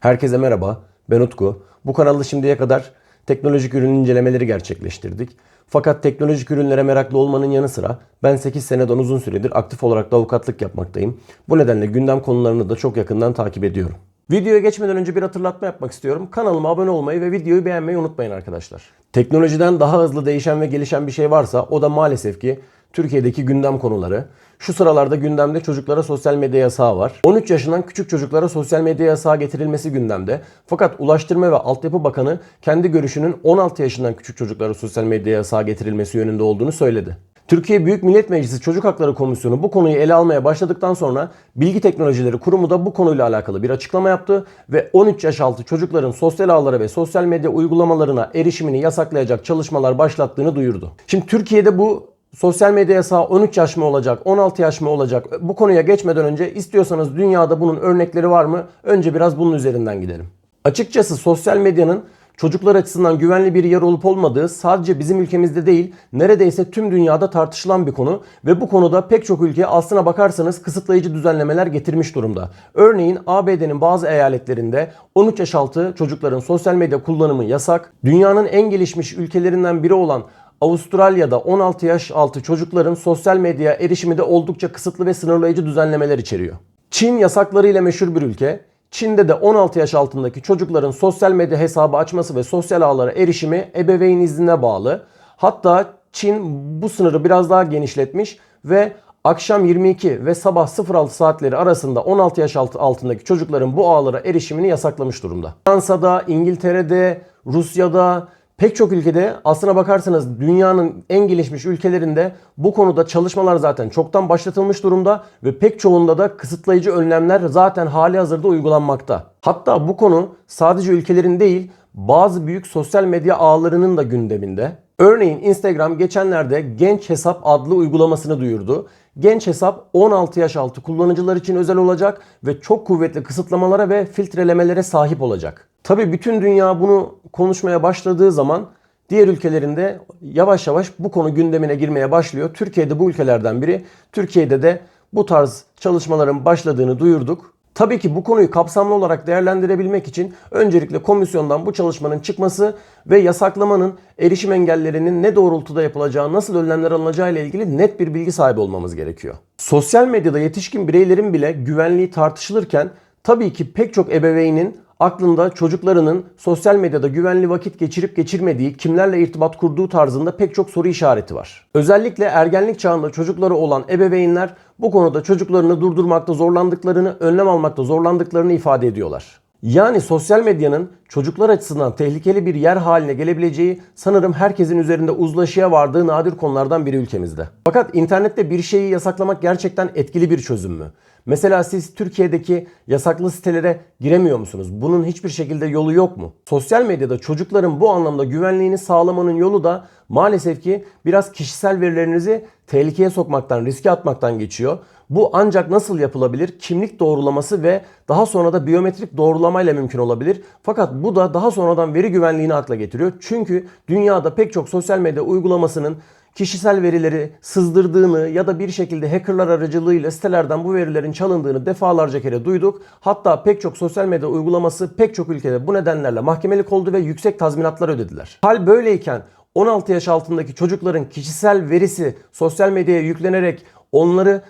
Herkese merhaba, ben Utku. Bu kanalda şimdiye kadar teknolojik ürün incelemeleri gerçekleştirdik. Fakat teknolojik ürünlere meraklı olmanın yanı sıra ben 8 seneden uzun süredir aktif olarak da avukatlık yapmaktayım. Bu nedenle gündem konularını da çok yakından takip ediyorum. Videoya geçmeden önce bir hatırlatma yapmak istiyorum. Kanalıma abone olmayı ve videoyu beğenmeyi unutmayın arkadaşlar. Teknolojiden daha hızlı değişen ve gelişen bir şey varsa o da maalesef ki Türkiye'deki gündem konuları. Şu sıralarda gündemde çocuklara sosyal medya yasağı var. 13 yaşından küçük çocuklara sosyal medya yasağı getirilmesi gündemde. Fakat Ulaştırma ve Altyapı Bakanı kendi görüşünün 16 yaşından küçük çocuklara sosyal medya yasağı getirilmesi yönünde olduğunu söyledi. Türkiye Büyük Millet Meclisi Çocuk Hakları Komisyonu bu konuyu ele almaya başladıktan sonra Bilgi Teknolojileri Kurumu da bu konuyla alakalı bir açıklama yaptı ve 13 yaş altı çocukların sosyal ağlara ve sosyal medya uygulamalarına erişimini yasaklayacak çalışmalar başlattığını duyurdu. Şimdi Türkiye'de bu Sosyal medya yasağı 13 yaş mı olacak, 16 yaş mı olacak? Bu konuya geçmeden önce istiyorsanız dünyada bunun örnekleri var mı? Önce biraz bunun üzerinden gidelim. Açıkçası sosyal medyanın çocuklar açısından güvenli bir yer olup olmadığı sadece bizim ülkemizde değil, neredeyse tüm dünyada tartışılan bir konu ve bu konuda pek çok ülke aslına bakarsanız kısıtlayıcı düzenlemeler getirmiş durumda. Örneğin ABD'nin bazı eyaletlerinde 13 yaş altı çocukların sosyal medya kullanımı yasak. Dünyanın en gelişmiş ülkelerinden biri olan Avustralya'da 16 yaş altı çocukların sosyal medyaya erişimi de oldukça kısıtlı ve sınırlayıcı düzenlemeler içeriyor. Çin yasaklarıyla meşhur bir ülke. Çin'de de 16 yaş altındaki çocukların sosyal medya hesabı açması ve sosyal ağlara erişimi ebeveyn iznine bağlı. Hatta Çin bu sınırı biraz daha genişletmiş ve akşam 22 ve sabah 06 saatleri arasında 16 yaş altı altındaki çocukların bu ağlara erişimini yasaklamış durumda. Fransa'da, İngiltere'de, Rusya'da, Pek çok ülkede aslına bakarsanız dünyanın en gelişmiş ülkelerinde bu konuda çalışmalar zaten çoktan başlatılmış durumda ve pek çoğunda da kısıtlayıcı önlemler zaten hali hazırda uygulanmakta. Hatta bu konu sadece ülkelerin değil bazı büyük sosyal medya ağlarının da gündeminde. Örneğin Instagram geçenlerde Genç Hesap adlı uygulamasını duyurdu. Genç hesap 16 yaş altı kullanıcılar için özel olacak ve çok kuvvetli kısıtlamalara ve filtrelemelere sahip olacak. Tabi bütün dünya bunu konuşmaya başladığı zaman diğer ülkelerinde yavaş yavaş bu konu gündemine girmeye başlıyor. Türkiye'de bu ülkelerden biri. Türkiye'de de bu tarz çalışmaların başladığını duyurduk. Tabii ki bu konuyu kapsamlı olarak değerlendirebilmek için öncelikle komisyondan bu çalışmanın çıkması ve yasaklamanın erişim engellerinin ne doğrultuda yapılacağı, nasıl önlemler alınacağı ile ilgili net bir bilgi sahibi olmamız gerekiyor. Sosyal medyada yetişkin bireylerin bile güvenliği tartışılırken tabii ki pek çok ebeveynin aklında çocuklarının sosyal medyada güvenli vakit geçirip geçirmediği, kimlerle irtibat kurduğu tarzında pek çok soru işareti var. Özellikle ergenlik çağında çocukları olan ebeveynler bu konuda çocuklarını durdurmakta zorlandıklarını, önlem almakta zorlandıklarını ifade ediyorlar. Yani sosyal medyanın çocuklar açısından tehlikeli bir yer haline gelebileceği sanırım herkesin üzerinde uzlaşıya vardığı nadir konulardan biri ülkemizde. Fakat internette bir şeyi yasaklamak gerçekten etkili bir çözüm mü? Mesela siz Türkiye'deki yasaklı sitelere giremiyor musunuz? Bunun hiçbir şekilde yolu yok mu? Sosyal medyada çocukların bu anlamda güvenliğini sağlamanın yolu da maalesef ki biraz kişisel verilerinizi tehlikeye sokmaktan, riske atmaktan geçiyor. Bu ancak nasıl yapılabilir? Kimlik doğrulaması ve daha sonra da biyometrik doğrulamayla mümkün olabilir. Fakat bu da daha sonradan veri güvenliğini akla getiriyor. Çünkü dünyada pek çok sosyal medya uygulamasının kişisel verileri sızdırdığını ya da bir şekilde hackerlar aracılığıyla sitelerden bu verilerin çalındığını defalarca kere duyduk. Hatta pek çok sosyal medya uygulaması pek çok ülkede bu nedenlerle mahkemelik oldu ve yüksek tazminatlar ödediler. Hal böyleyken 16 yaş altındaki çocukların kişisel verisi sosyal medyaya yüklenerek onları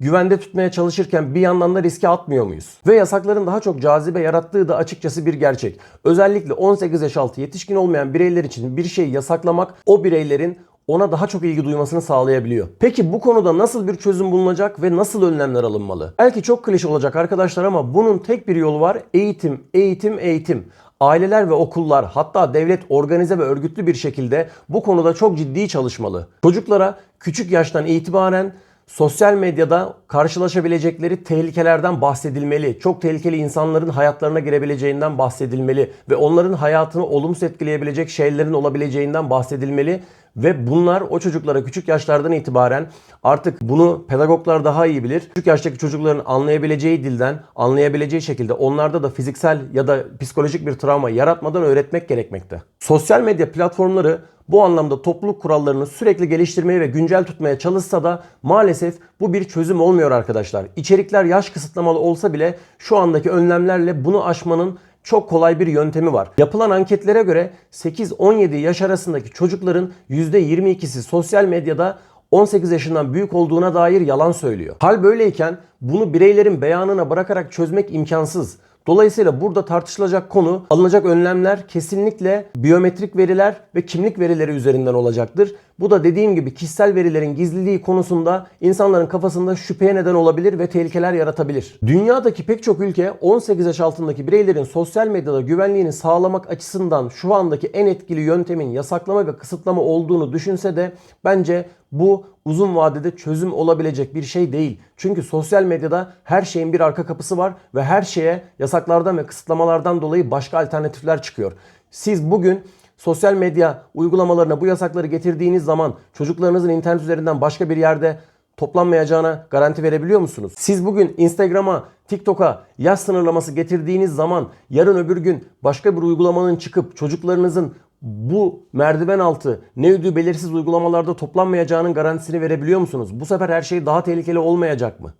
güvende tutmaya çalışırken bir yandan da riske atmıyor muyuz? Ve yasakların daha çok cazibe yarattığı da açıkçası bir gerçek. Özellikle 18 yaş altı yetişkin olmayan bireyler için bir şeyi yasaklamak o bireylerin ona daha çok ilgi duymasını sağlayabiliyor. Peki bu konuda nasıl bir çözüm bulunacak ve nasıl önlemler alınmalı? Belki çok klişe olacak arkadaşlar ama bunun tek bir yolu var. Eğitim, eğitim, eğitim. Aileler ve okullar hatta devlet organize ve örgütlü bir şekilde bu konuda çok ciddi çalışmalı. Çocuklara küçük yaştan itibaren sosyal medyada karşılaşabilecekleri tehlikelerden bahsedilmeli. Çok tehlikeli insanların hayatlarına girebileceğinden bahsedilmeli ve onların hayatını olumsuz etkileyebilecek şeylerin olabileceğinden bahsedilmeli Ve bunlar o çocuklara küçük yaşlardan itibaren artık bunu pedagoglar daha iyi bilir. Küçük yaştaki çocukların anlayabileceği dilden, anlayabileceği şekilde onlarda da fiziksel ya da psikolojik bir travma yaratmadan öğretmek gerekmekte. Sosyal medya platformları bu anlamda topluluk kurallarını sürekli geliştirmeye ve güncel tutmaya çalışsa da maalesef bu bir çözüm olmuyor arkadaşlar. İçerikler yaş kısıtlamalı olsa bile şu andaki önlemlerle bunu aşmanın çok kolay bir yöntemi var. Yapılan anketlere göre 8-17 yaş arasındaki çocukların %22'si sosyal medyada 18 yaşından büyük olduğuna dair yalan söylüyor. Hal böyleyken bunu bireylerin beyanına bırakarak çözmek imkansız. Dolayısıyla burada tartışılacak konu alınacak önlemler kesinlikle biyometrik veriler ve kimlik verileri üzerinden olacaktır. Bu da dediğim gibi kişisel verilerin gizliliği konusunda insanların kafasında şüpheye neden olabilir ve tehlikeler yaratabilir. Dünyadaki pek çok ülke 18 yaş altındaki bireylerin sosyal medyada güvenliğini sağlamak açısından şu andaki en etkili yöntemin yasaklama ve kısıtlama olduğunu düşünse de bence bu uzun vadede çözüm olabilecek bir şey değil. Çünkü sosyal medyada her şeyin bir arka kapısı var ve her şeye yasaklardan ve kısıtlamalardan dolayı başka alternatifler çıkıyor. Siz bugün sosyal medya uygulamalarına bu yasakları getirdiğiniz zaman çocuklarınızın internet üzerinden başka bir yerde toplanmayacağına garanti verebiliyor musunuz? Siz bugün Instagram'a, TikTok'a yaş sınırlaması getirdiğiniz zaman yarın öbür gün başka bir uygulamanın çıkıp çocuklarınızın bu merdiven altı ne ödüğü belirsiz uygulamalarda toplanmayacağının garantisini verebiliyor musunuz? Bu sefer her şey daha tehlikeli olmayacak mı?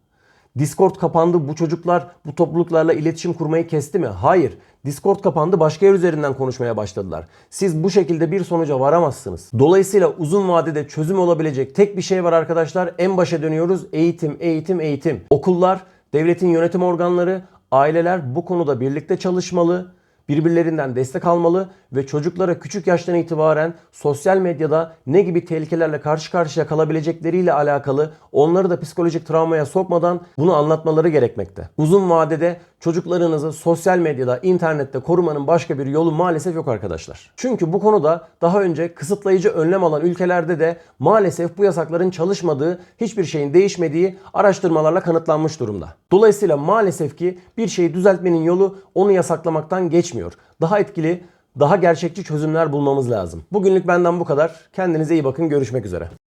Discord kapandı. Bu çocuklar bu topluluklarla iletişim kurmayı kesti mi? Hayır. Discord kapandı. Başka yer üzerinden konuşmaya başladılar. Siz bu şekilde bir sonuca varamazsınız. Dolayısıyla uzun vadede çözüm olabilecek tek bir şey var arkadaşlar. En başa dönüyoruz. Eğitim, eğitim, eğitim. Okullar, devletin yönetim organları, aileler bu konuda birlikte çalışmalı birbirlerinden destek almalı ve çocuklara küçük yaştan itibaren sosyal medyada ne gibi tehlikelerle karşı karşıya kalabilecekleriyle alakalı onları da psikolojik travmaya sokmadan bunu anlatmaları gerekmekte. Uzun vadede çocuklarınızı sosyal medyada, internette korumanın başka bir yolu maalesef yok arkadaşlar. Çünkü bu konuda daha önce kısıtlayıcı önlem alan ülkelerde de maalesef bu yasakların çalışmadığı, hiçbir şeyin değişmediği araştırmalarla kanıtlanmış durumda. Dolayısıyla maalesef ki bir şeyi düzeltmenin yolu onu yasaklamaktan geçmiyor. Daha etkili, daha gerçekçi çözümler bulmamız lazım. Bugünlük benden bu kadar. Kendinize iyi bakın. Görüşmek üzere.